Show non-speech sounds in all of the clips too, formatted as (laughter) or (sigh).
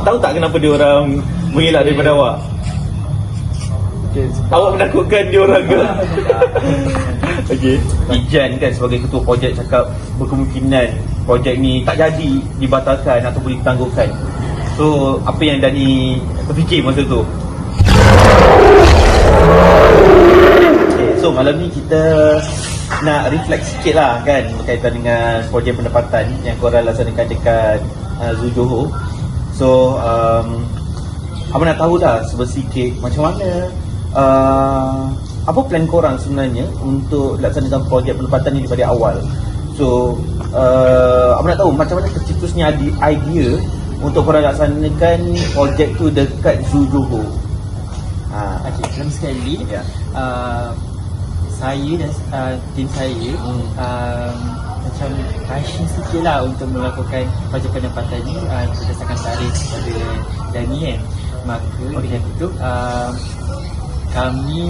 Tahu tak kenapa dia orang mengelak daripada awak? Okay, Awak menakutkan dia orang ke? (laughs) Okey. Ijan kan sebagai ketua projek cakap berkemungkinan projek ni tak jadi dibatalkan ataupun ditangguhkan. So, apa yang Dani terfikir masa tu? Okay, so malam ni kita nak reflect sikit lah kan berkaitan dengan projek pendapatan yang korang laksanakan dekat uh, Zoo Johor. So, um, Abang nak tahu dah sebesikit macam mana uh, apa plan korang sebenarnya untuk laksanakan projek penempatan ni daripada awal. So, uh, abang nak tahu macam mana tercetusnya ide- idea untuk korang laksanakan projek tu dekat Zoo Johor. Ha, Okey, pertama sekali Ya. uh, saya dan uh, tim saya Hmm. um, macam passion sikit lah untuk melakukan projek pendapatan ni uh, berdasarkan tarikh pada Dani kan. Maka okay. dengan itu uh, kami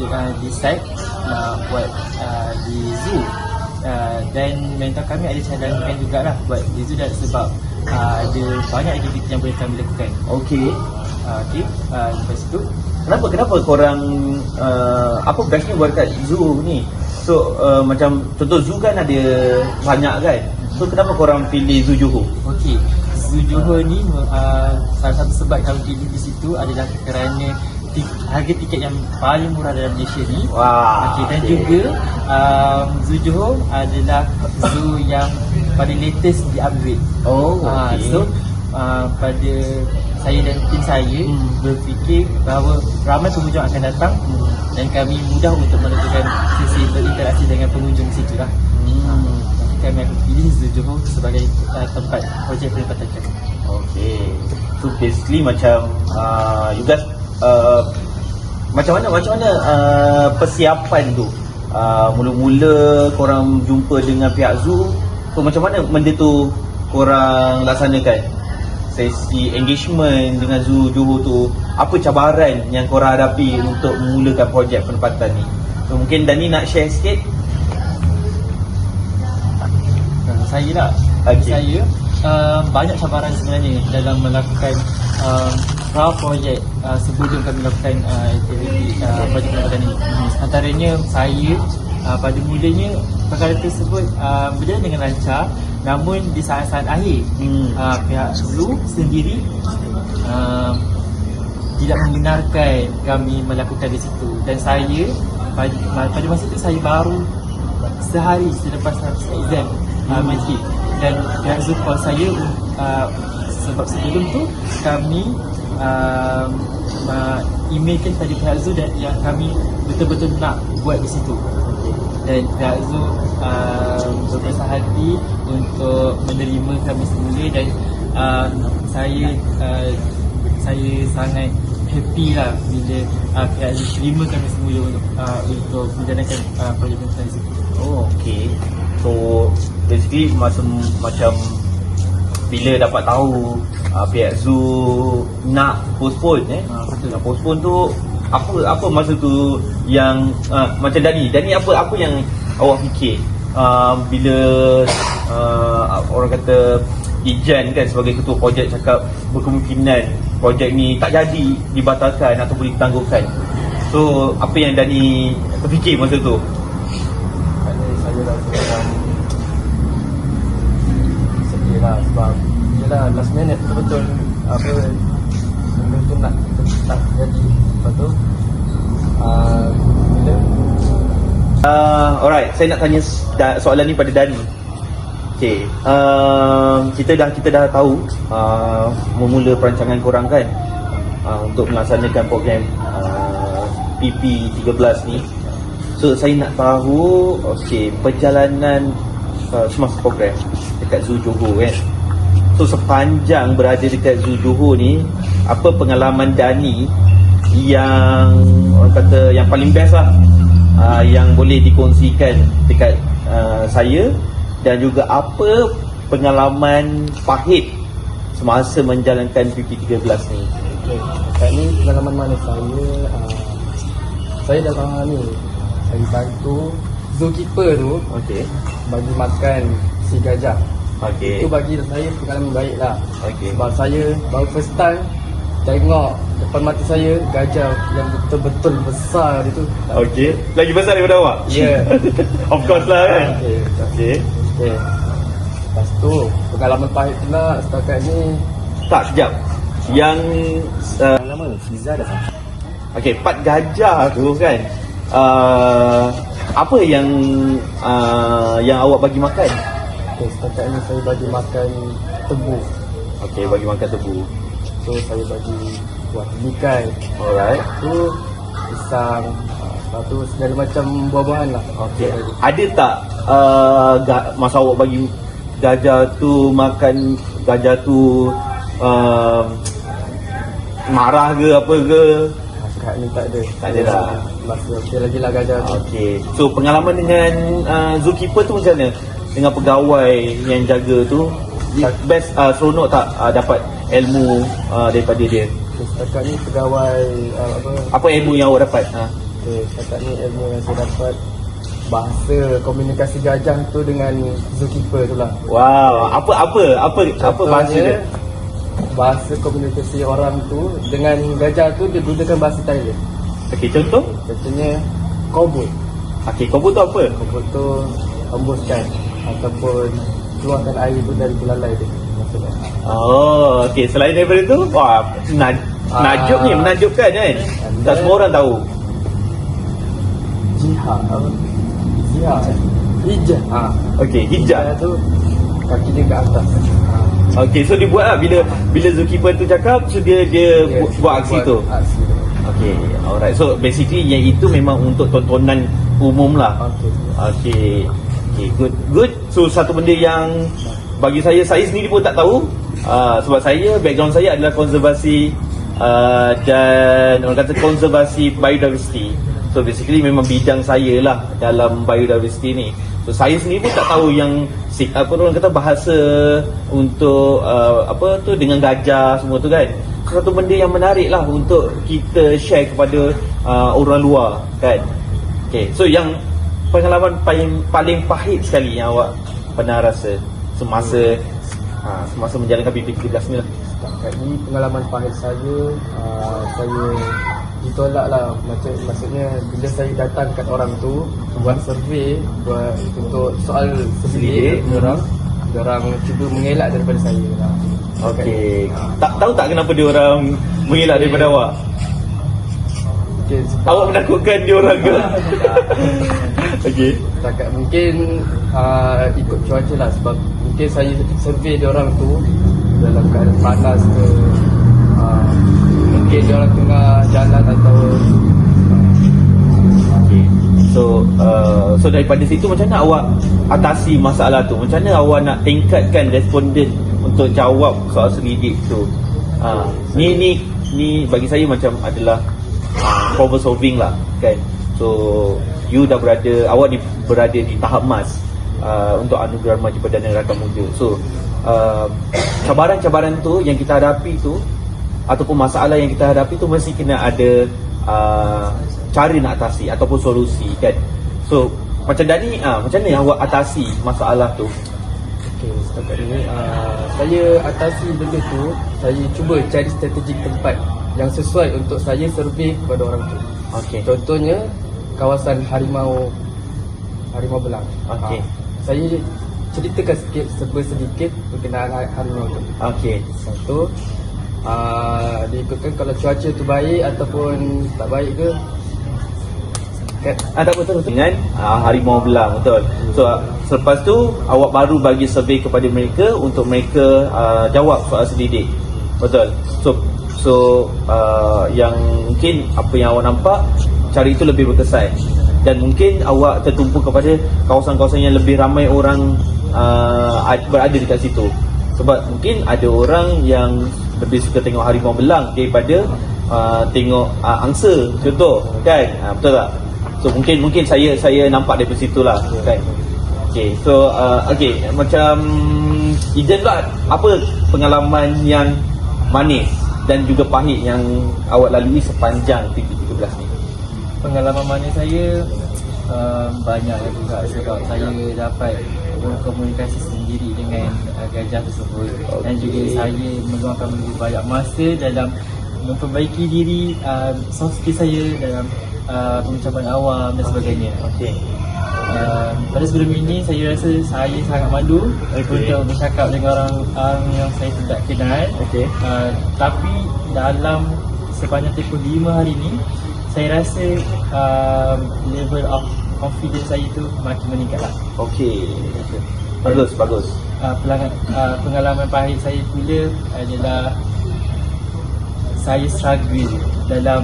uh, decide nak buat uh, di zoo uh, dan mentor kami ada cadangkan jugalah buat di zoo dan sebab uh, ada banyak aktiviti yang boleh kami lakukan. Okey. Uh, okay, uh, lepas tu Kenapa kenapa korang uh, apa bestnya buat kat zoo ni? So uh, macam contoh zoo kan ada banyak kan. So kenapa korang pilih Zoo Johor? Okey, Zoo Johor ni uh, salah satu sebab kami pilih di situ adalah kerana harga tiket yang paling murah dalam Malaysia ni. Wah. Okey dan juga um, Zoo Johor adalah zoo yang paling latest di upgrade. Oh, Ah, okey. so uh, pada saya dan tim saya Hmm. berfikir bahawa ramai pengunjung akan datang dan kami mudah untuk melakukan sesi berinteraksi dengan pengunjung di situ lah. Hmm. Jadi kami akan pilih Zoo Johor sebagai uh, tempat projek penempatan kami. Okay. So basically macam uh, you guys uh, macam mana macam mana uh, persiapan tu? Uh, mula-mula korang jumpa dengan pihak zoo. So macam mana benda tu korang laksanakan? Sesi engagement dengan Zoo Johor tu Apa cabaran yang korang hadapi untuk memulakan projek penempatan ni? So mungkin Dani nak share sikit? Uh, saya lah, Okey. saya uh, banyak cabaran sebenarnya dalam melakukan um, pra projek uh, sebelum kami lakukan uh, aktiviti uh, projek penempatan ini. Antaranya saya uh, pada mulanya perkara tersebut uh, berjalan dengan lancar namun di saat-saat akhir Hmm. uh, pihak Zulu sendiri uh, tidak membenarkan kami melakukan di situ. Dan saya pada, pada masa itu saya baru sehari selepas exam uh, majlis. Dan pihak Zul call saya uh, sebab sebelum tu kami uh, uh, emailkan pada pihak Zul dan yang kami betul-betul nak buat di situ dan pihak Zul uh, berbesar hati untuk menerima kami semula dan uh, saya uh, saya sangat happy lah bila uh, pihak Zul terima kami semula untuk, uh, untuk menjalankan uh, projek itu. Oh, okay. So, basically masa macam bila dapat tahu uh, pihak zoo nak postpone eh. Betul. Nak postpone tu apa apa masa tu yang uh, macam Dani, Dani apa apa yang awak fikir uh, bila uh, orang kata Ijan kan sebagai ketua projek cakap berkemungkinan projek ni tak jadi dibatalkan ataupun ditangguhkan. So, apa yang Dani terfikir masa tu? Saya macam sedih lah sebab Yelah last minute betul-betul apa benda tu nak tak jadi Lepas tu uh, bila Uh, alright, saya nak tanya soalan ni pada Dani. Okay, uh, kita dah kita dah tahu uh, memula perancangan korang kan uh, untuk melaksanakan program uh, PP13 ni. So saya nak tahu, okay, perjalanan uh, semasa program dekat Zoo Johor kan. So sepanjang berada dekat Zoo Johor ni, apa pengalaman Dani yang orang kata yang paling best lah uh, yang boleh dikongsikan dekat uh, saya dan juga apa pengalaman pahit semasa menjalankan PP13 ni. okay, Kat ni pengalaman mana saya uh, Saya dalam ni Saya bantu Zookeeper tu Okey. bagi makan si gajah Okey. Itu bagi saya pengalaman baik lah Okey. Sebab saya baru first time Tengok depan mata saya Gajah yang betul-betul besar itu Okey. Lagi besar daripada awak? Ya. (laughs) of course lah kan. Okey. Okey. Okay. Lepas tu pengalaman pahit pula setakat ni Tak, sekejap. Yang uh, Pengalaman Fiza dah sampai Okey, part gajah tu kan. Uh, apa yang uh, yang awak bagi makan? okay, Setakat ni saya bagi makan tebu Okey, bagi makan tebu. So saya bagi buah telikai Alright. Tu pisang ah, Lepas tu segala macam buah-buahan lah Okey. Ada tak uh, ga, masa awak bagi gajah tu makan gajah tu uh, marah ke apa ke? Setakat ni tak ada Tak ada dah. Masih okey lagi lah gajah tu Okey. So pengalaman dengan uh, zookeeper tu macam mana? Dengan pegawai yang jaga tu best uh, seronok tak uh, dapat ilmu uh, daripada dia? Setakat ni pegawai ah, apa Apa ilmu yang awak dapat? Ha? okay, Setakat ni ilmu yang saya dapat Bahasa komunikasi gajah tu dengan zookeeper tu lah Wow, apa apa apa apa bahasa dia? Bahasa komunikasi orang tu dengan gajah tu dia gunakan bahasa Thailand. Okey, contoh? Contohnya kobot. Okey, kau tu apa? Kobot tu hembuskan ataupun keluarkan air tu dari belalai dia. Oh, okey. Selain daripada tu, wah, na- Ah. najuk ni, menakjubkan kan? Tak semua orang tahu. Jihad apa? Jihad. Hijah. Ha. Okey, hijab. Tu kaki dia ke atas. Ha. Okey, so dia buat lah bila bila zookeeper tu cakap, so dia dia Dia bu- buat aksi tu. Aksi tu. Okey, alright. So basically yang itu memang untuk tontonan umum lah. Okey. Okey. Okey, good. Good. So satu benda yang bagi saya saya sendiri pun tak tahu uh, sebab saya background saya adalah konservasi uh, dan orang kata konservasi biodiversity. So basically memang bidang saya lah dalam biodiversity ni. So saya sendiri pun tak tahu yang apa orang kata bahasa untuk uh, apa tu dengan gajah semua tu kan. Satu benda yang menarik lah untuk kita share kepada uh, orang luar kan. Okay, so yang pengalaman paling paling pahit sekali yang awak pernah rasa semasa ha, semasa menjalankan BP13 ni lah. Setakat ni pengalaman pahit saya uh, Saya ditolak lah Macam, Maksudnya bila saya datang kat orang tu Buat survey buat Untuk soal Selidik. selidik Diorang Diorang cuba mengelak daripada saya lah Okey. Tak tahu tak kenapa dia orang mengelak daripada awak? Okay, sebab Awak menakutkan dia orang ke? (laughs) Okey. Setakat mungkin uh, ikut cuaca lah Sebab mungkin saya survey diorang tu Dalam keadaan panas ke uh, Mungkin diorang tengah jalan atau Okey. So uh, so daripada situ macam mana awak atasi masalah tu? Macam mana awak nak tingkatkan responden untuk jawab soal selidik tu? Ha, ni ni ni bagi saya macam adalah uh, problem solving lah kan. So you dah berada awak ni berada di tahap emas uh, untuk anugerah Maju Perdana Rakan Muda. So uh, cabaran-cabaran tu yang kita hadapi tu ataupun masalah yang kita hadapi tu mesti kena ada uh, cara nak atasi ataupun solusi kan. So macam Dani ah macam mana awak atasi masalah tu? Okay, setakat ni uh, saya atasi benda tu Saya cuba cari strategik tempat Yang sesuai untuk saya survey kepada orang tu Okey. Contohnya kawasan harimau Harimau Belang Okey. Ah, Saya ceritakan sikit serba sedikit berkenaan ha- harimau tu Okey. Satu uh, Diikutkan kalau cuaca tu baik ataupun tak baik ke Kan Ah tak betul betul dengan ah, harimau belang betul. So selepas tu awak baru bagi survey kepada mereka untuk mereka ah, jawab soal selidik. Betul. So so ah, yang mungkin apa yang awak nampak cara itu lebih berkesan dan mungkin awak tertumpu kepada kawasan-kawasan yang lebih ramai orang ad- berada dekat situ. Sebab mungkin ada orang yang lebih suka tengok harimau belang daripada uh, tengok uh, angsa. Contoh kan? Uh, betul tak? So mungkin mungkin saya saya nampak dari situ lah kan? Okay, so uh, okay, macam Ijen pula apa pengalaman yang manis dan juga pahit yang awak lalui sepanjang PP13 ni? Pengalaman mana saya um, banyak juga sebab saya dapat berkomunikasi sendiri diri dengan uh, gajah tersebut dan juga saya meluangkan lebih banyak masa dalam memperbaiki diri uh, soft skill saya dalam uh, pengucapan awam dan sebagainya. Okey. Uh, pada sebelum ini saya rasa saya sangat malu Okey. untuk bercakap dengan orang, orang yang saya tidak kenal. Okey. Uh, tapi dalam sepanjang tempoh 5 hari ini saya rasa uh, level of confidence saya tu makin meningkat lah. Okey. Bagus, bagus. Uh, pelangan, uh, pengalaman pahit saya pula adalah saya struggle dalam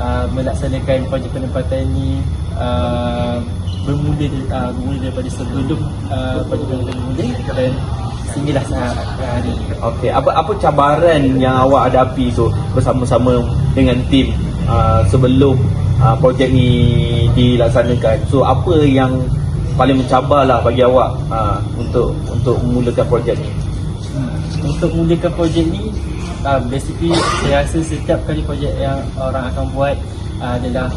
uh, melaksanakan projek penempatan ini uh, bermula uh, bermula daripada sebelum uh, projek penempatan bermula dan saat hari. Okey, apa apa cabaran yang awak hadapi tu bersama-sama dengan tim uh, sebelum uh, projek ni dilaksanakan. So apa yang paling mencabarlah bagi awak uh, untuk untuk memulakan projek ni? Hmm. Untuk mulakan projek ni uh, Basically saya rasa setiap kali projek yang orang akan buat uh, adalah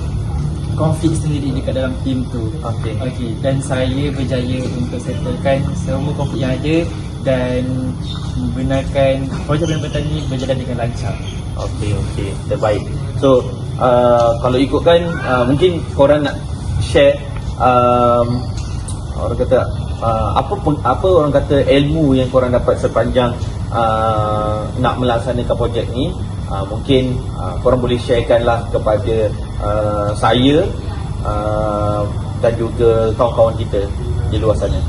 konflik sendiri dekat dalam tim tu Okey. okay. Dan saya berjaya untuk settlekan semua konflik yang ada Dan membenarkan projek penempatan ni berjalan dengan lancar Okey, okey. Terbaik. So, uh, kalau ikutkan uh, mungkin korang nak share um, orang kata uh, apa pun apa orang kata ilmu yang korang dapat sepanjang uh, nak melaksanakan projek ni uh, mungkin uh, korang boleh sharekan lah kepada uh, saya uh, dan juga kawan-kawan kita di luar sana.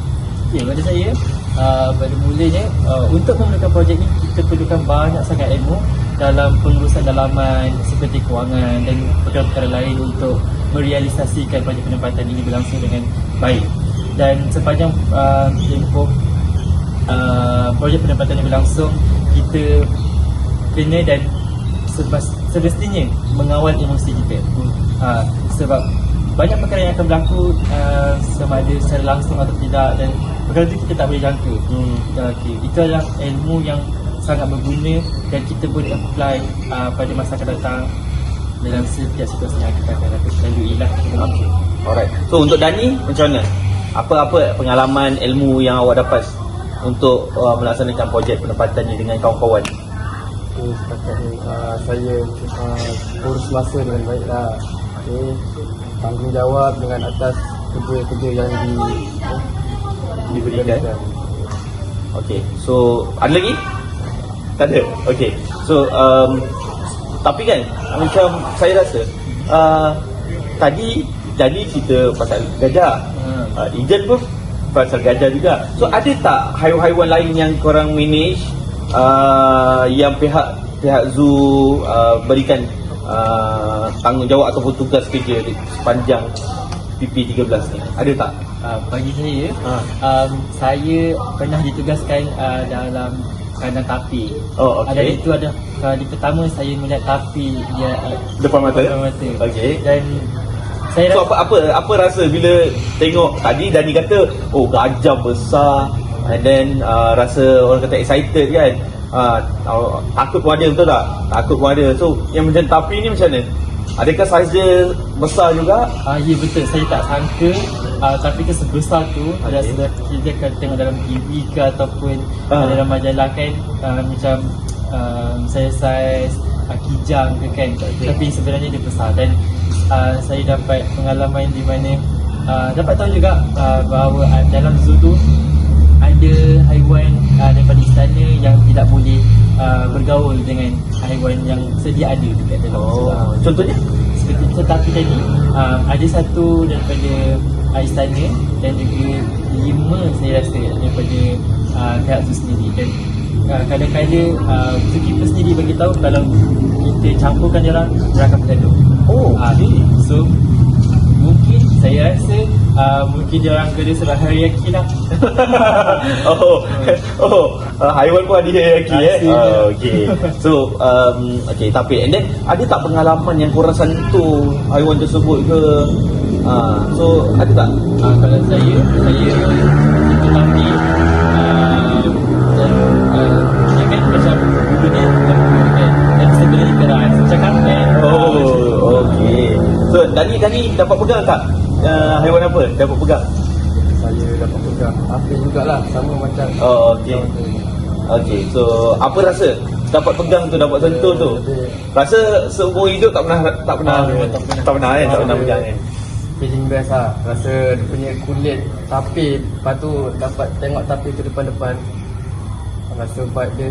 Okay, pada saya uh, pada mulanya uh, untuk memulakan projek ni kita perlukan banyak sangat ilmu dalam pengurusan dalaman seperti kewangan dan perkara-perkara lain untuk merealisasikan projek penempatan ini berlangsung dengan baik. Dan sepanjang uh, tempoh uh, projek penempatan ini berlangsung kita kena dan semestinya mengawal emosi kita. Uh, sebab banyak perkara yang akan berlaku uh, sama ada secara langsung atau tidak dan perkara itu kita tak boleh jangka Hmm. okay. itu adalah ilmu yang sangat berguna dan kita boleh apply uh, pada masa akan datang dalam setiap situasi yang kita akan lalui lah Okey. Alright. So untuk Dani macam mana? Apa-apa pengalaman ilmu yang awak dapat untuk uh, melaksanakan projek penempatan ni dengan kawan-kawan? Okay, setakat ni uh, saya uh, urus masa dengan baik lah. Okay. Tanggungjawab dengan atas kerja-kerja yang di eh, Diberikan. Okey. So ada lagi? Tak ada. Okey. So um, tapi kan macam saya rasa uh, tadi jadi cerita pasal gajah. Hmm. Uh, Ijen pun pasal gajah juga. So ada tak haiwan-haiwan lain yang korang manage uh, yang pihak pihak zoo uh, berikan uh, tanggungjawab ataupun tugas kerja sepanjang PP13 ni? Ada tak? uh, bagi saya Ha. um, saya pernah ditugaskan uh, dalam kandang tapi Oh, okey. dan itu ada kali pertama saya melihat tapi dia uh, Depan mata? depan mata Okey. dan saya So rasa apa apa apa rasa bila tengok tadi Dani kata oh gajah besar and then uh, rasa orang kata excited kan uh, takut pun ada betul tak takut pun ada so yang macam tapi ni macam mana adakah saiz dia besar juga Ah ya betul saya tak sangka uh, tapi ke sebesar tu Okey. okay. ada sudah kita akan tengok dalam TV ke ataupun Ah. uh. dalam majalah kan uh, macam uh, saya saiz uh, kijang ke kan Okey. tapi sebenarnya dia besar dan uh, saya dapat pengalaman di mana uh, dapat tahu juga uh, bahawa uh, dalam zoo tu ada haiwan uh, daripada istana yang tidak boleh uh, bergaul dengan haiwan yang sedia ada dekat dalam oh contohnya Seperti tetapi tadi um, ada satu daripada uh, istana dan juga lima saya rasa daripada uh, pihak tu sendiri dan uh, kadang-kadang uh, zookeeper sendiri bagi tahu kalau kita campurkan dia orang dia akan bergaduh. Oh, uh, okey. So mungkin saya rasa uh, mungkin dia orang gaduh sebab hari yakin lah. (laughs) oh, (laughs) oh, uh, haiwan pun ada hierarki eh. Oh, okay. So, um, okay, tapi and then ada tak pengalaman yang korang sentuh haiwan tersebut ke? Uh, so, ada tak? uh, kalau saya saya itu tapi Dani, Dani dapat pegang tak? Uh, haiwan apa? Dapat pegang? Saya dapat pegang api jugalah sama macam Oh, okey. Okey, so apa rasa dapat pegang tu, dapat sentuh tu? Rasa seumur hidup tak pernah tak pernah Ah, tak pernah. tak pernah kan, tak pernah Ah, pegang kan. feeling best lah rasa dia punya kulit tapi lepas tu dapat tengok tapi tu depan-depan rasa vibe dia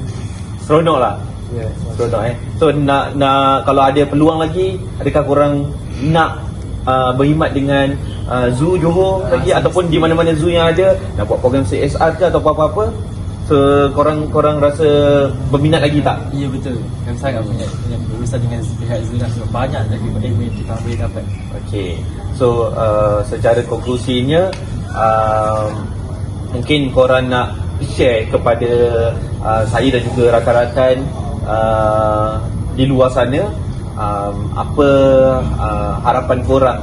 Seronok lah. yeah, Seronok eh. So nak nak kalau ada peluang lagi, adakah korang nak uh, berkhidmat dengan uh, zoo Johor lagi ataupun di mana-mana zoo yang ada nak buat program CSR ke atau apa-apa? So korang korang rasa berminat lagi tak? Ya betul. Kami sangat punya punya berurusan dengan pihak Zuna sebab banyak lagi ilmu yang kita boleh dapat. Okey. So uh, secara konklusinya uh, mungkin korang nak share kepada uh, saya dan juga rakan-rakan uh, di luar sana um, apa uh, harapan korang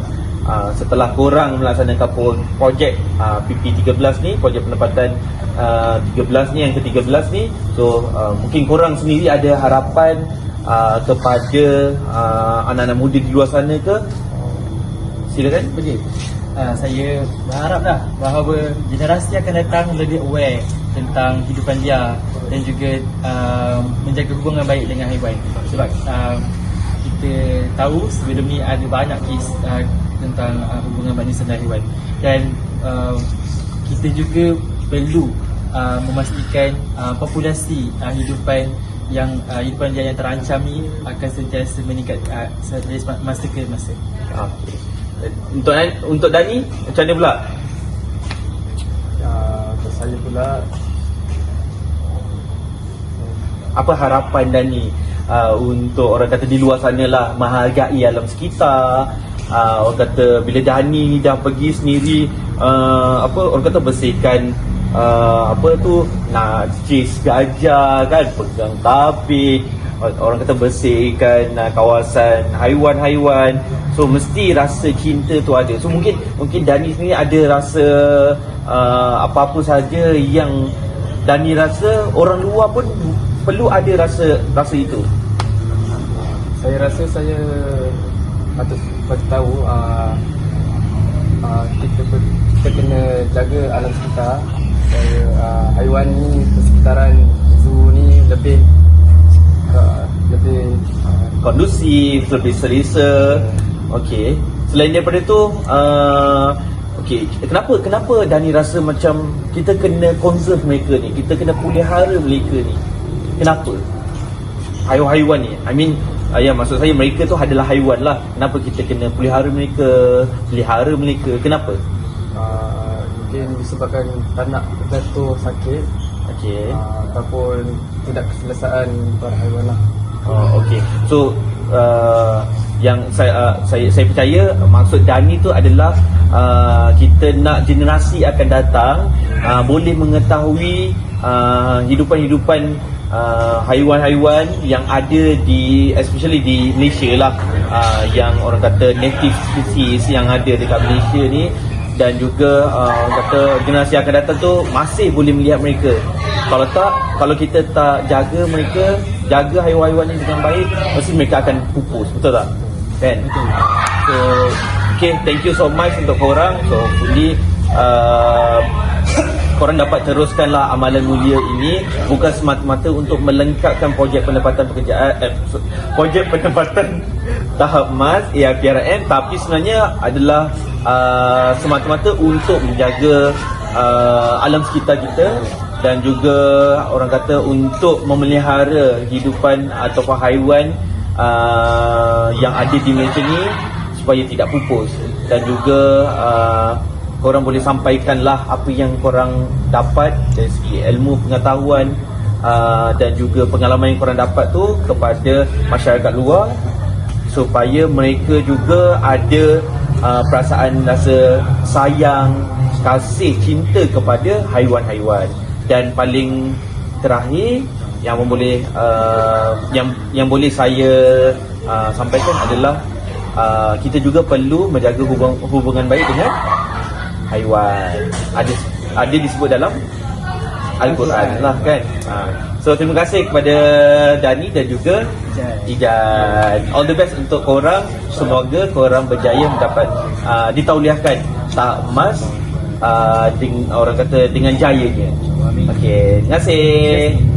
uh, setelah korang melaksanakan pro- projek uh, PP13 ni, projek penempatan uh, 13 ni yang ke-13 ni. So uh, mungkin korang sendiri ada harapan uh, kepada uh, anak-anak muda di luar sana ke Silakan. Okey. Uh, saya berharap dah bahawa generasi akan datang lebih aware tentang kehidupan dia dan juga uh, menjaga hubungan baik dengan haiwan. Sebab uh, kita tahu sebelum ni ada banyak kes uh, tentang uh, hubungan manusia dan haiwan dan uh, kita juga perlu uh, memastikan uh, populasi uh, hidupan yang uh, hidupan dia yang terancam ni akan sentiasa meningkat uh, dari masa ke masa. Okey. Untuk untuk Dani macam mana pula? uh, untuk saya pula Apa harapan Dani uh, untuk orang kata di luar sana lah menghargai alam sekitar. Uh, orang kata bila Dani ni dah pergi sendiri uh, apa orang kata bersihkan uh, apa tu chase gajah kan pegang tapik orang kata bersihkan uh, kawasan haiwan-haiwan. So mesti rasa cinta tu ada. So mungkin mungkin Dani sendiri ada rasa uh, apa-apa saja yang Dani rasa orang luar pun perlu ada rasa rasa itu saya rasa saya patut patut tahu uh, uh, kita, ber- kita kena jaga alam sekitar supaya uh, haiwan ni persekitaran zoo ni lebih uh, lebih uh, kondusif, lebih selesa. Okey. Selain daripada tu, uh, okey, kenapa kenapa Dani rasa macam kita kena conserve mereka ni, kita kena pelihara mereka ni? Kenapa? Haiwan-haiwan ni. I mean, uh, ya maksud saya mereka tu adalah haiwan lah. Kenapa kita kena pelihara mereka, pelihara mereka? Kenapa? uh, mungkin disebabkan tak nak jatuh sakit Okey. uh, ataupun tidak keselesaan para haiwan lah Oh, okey. So uh, yang saya uh, saya saya percaya maksud Dani tu adalah uh, kita nak generasi akan datang uh, boleh mengetahui uh, hidupan-hidupan uh, haiwan-haiwan yang ada di especially di Malaysia lah uh, yang orang kata native species yang ada dekat Malaysia ni dan juga uh, orang kata generasi akan datang tu masih boleh melihat mereka. Kalau tak, kalau kita tak jaga mereka, jaga haiwan-haiwan ni dengan baik, mesti mereka akan pupus, betul tak? Kan? Betul. So, okay, thank you so much untuk korang. So, hopefully uh, korang dapat teruskanlah amalan mulia ini bukan semata-mata untuk melengkapkan projek pendapatan pekerjaan eh, projek pendapatan (laughs) tahap emas ARPRM tapi sebenarnya adalah uh, semata-mata untuk menjaga uh, alam sekitar kita dan juga orang kata untuk memelihara hidupan ataupun haiwan uh, yang ada di Malaysia ni supaya tidak pupus dan juga uh, korang boleh sampaikanlah apa yang korang dapat dari segi ilmu pengetahuan uh, dan juga pengalaman yang korang dapat tu kepada masyarakat luar supaya mereka juga ada uh, perasaan rasa sayang, kasih, cinta kepada haiwan-haiwan. Dan paling terakhir yang boleh uh, yang yang boleh saya uh, sampaikan adalah uh, kita juga perlu menjaga hubung, hubungan baik dengan haiwan. Ada ada disebut dalam Al-Quran lah kan. Ha. So terima kasih kepada Dani dan juga Ijan. All the best untuk korang. Semoga korang berjaya mendapat uh, ditauliahkan tahap emas uh, deng, orang kata dengan jayanya. Okey, terima kasih.